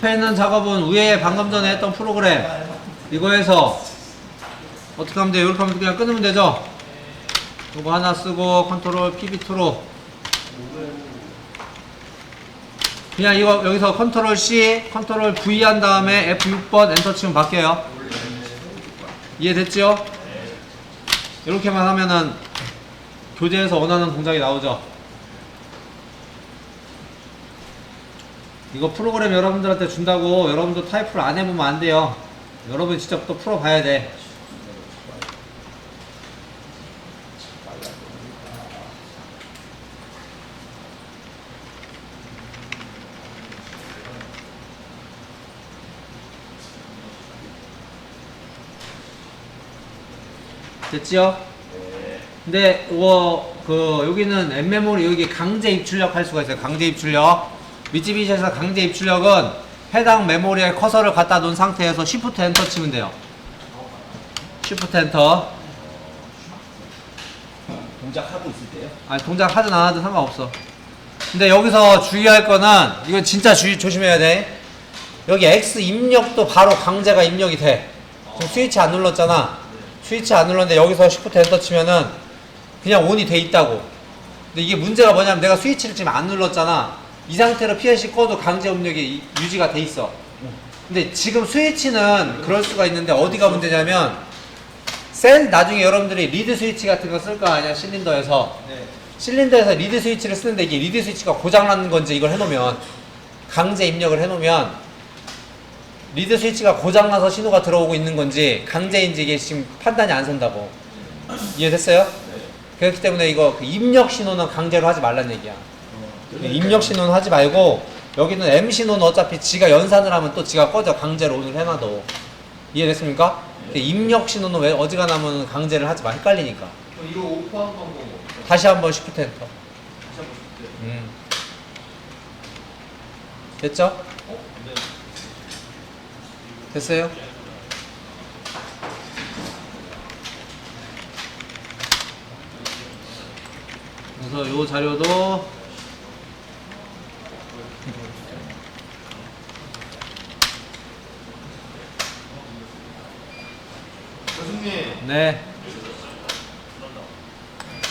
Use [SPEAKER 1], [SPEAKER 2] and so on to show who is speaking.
[SPEAKER 1] 앞에 있는 작업은 위에 방금 전에 했던 프로그램 이거에서 어떻게 하면 돼요? 이렇게 하면 그냥 끊으면 되죠? 이거 하나 쓰고 컨트롤 PB2로 그냥 이거 여기서 컨트롤 C, 컨트롤 V 한 다음에 F6번 엔터 치면 바뀌어요. 이해됐죠? 이렇게만 하면은 교재에서 원하는 동작이 나오죠. 이거 프로그램 여러분들한테 준다고 여러분도 타이프를 안 해보면 안 돼요. 여러분 직접 또 풀어봐야 돼. 됐지요? 근데 이거 그 여기는 엠메모리 여기 강제 입출력 할 수가 있어요. 강제 입출력. 미쯔비시에서 강제 입출력은 해당 메모리에 커서를 갖다 놓은 상태에서 Shift 엔터 치면 돼요. Shift 엔터.
[SPEAKER 2] 동작하고 있을 때요?
[SPEAKER 1] 아니 동작 하든 안 하든 상관없어. 근데 여기서 주의할 거는 이건 진짜 주의 조심해야 돼. 여기 X 입력도 바로 강제가 입력이 돼. 지금 스위치 안 눌렀잖아. 스위치 안 눌렀는데 여기서 Shift 엔터 치면은 그냥 온이 돼 있다고. 근데 이게 문제가 뭐냐면 내가 스위치를 지금 안 눌렀잖아. 이 상태로 PLC 꺼도 강제 입력이 이- 유지가 돼 있어. 근데 지금 스위치는 그럴 수가 있는데 어디가 문제냐면 셀 나중에 여러분들이 리드 스위치 같은 거 쓸 거 아니야 실린더에서
[SPEAKER 2] 네.
[SPEAKER 1] 실린더에서 리드 스위치를 쓰는데 이게 리드 스위치가 고장 나는 건지 이걸 해놓으면 강제 입력을 해놓으면 리드 스위치가 고장 나서 신호가 들어오고 있는 건지 강제인지 이게 지금 판단이 안 선다고 이해됐어요? 그렇기 때문에 이거 그 입력 신호는 강제로 하지 말란 얘기야 입력 신호는 하지 말고 여기는 M 신호는 어차피 지가 연산을 하면 또 지가 꺼져 강제로 오늘 해놔도 이해됐습니까? 근데 입력 신호는 왜 어지간하면 강제를 하지 마 헷갈리니까
[SPEAKER 2] 이거 오프한 방법 없어요?
[SPEAKER 1] 다시 한번 시프트 엔터
[SPEAKER 2] 다시 한번 볼게요.
[SPEAKER 1] 음. 됐죠?
[SPEAKER 2] 어? 네.
[SPEAKER 1] 됐어요? 그래서 요 자료도
[SPEAKER 2] 교수님,
[SPEAKER 1] 네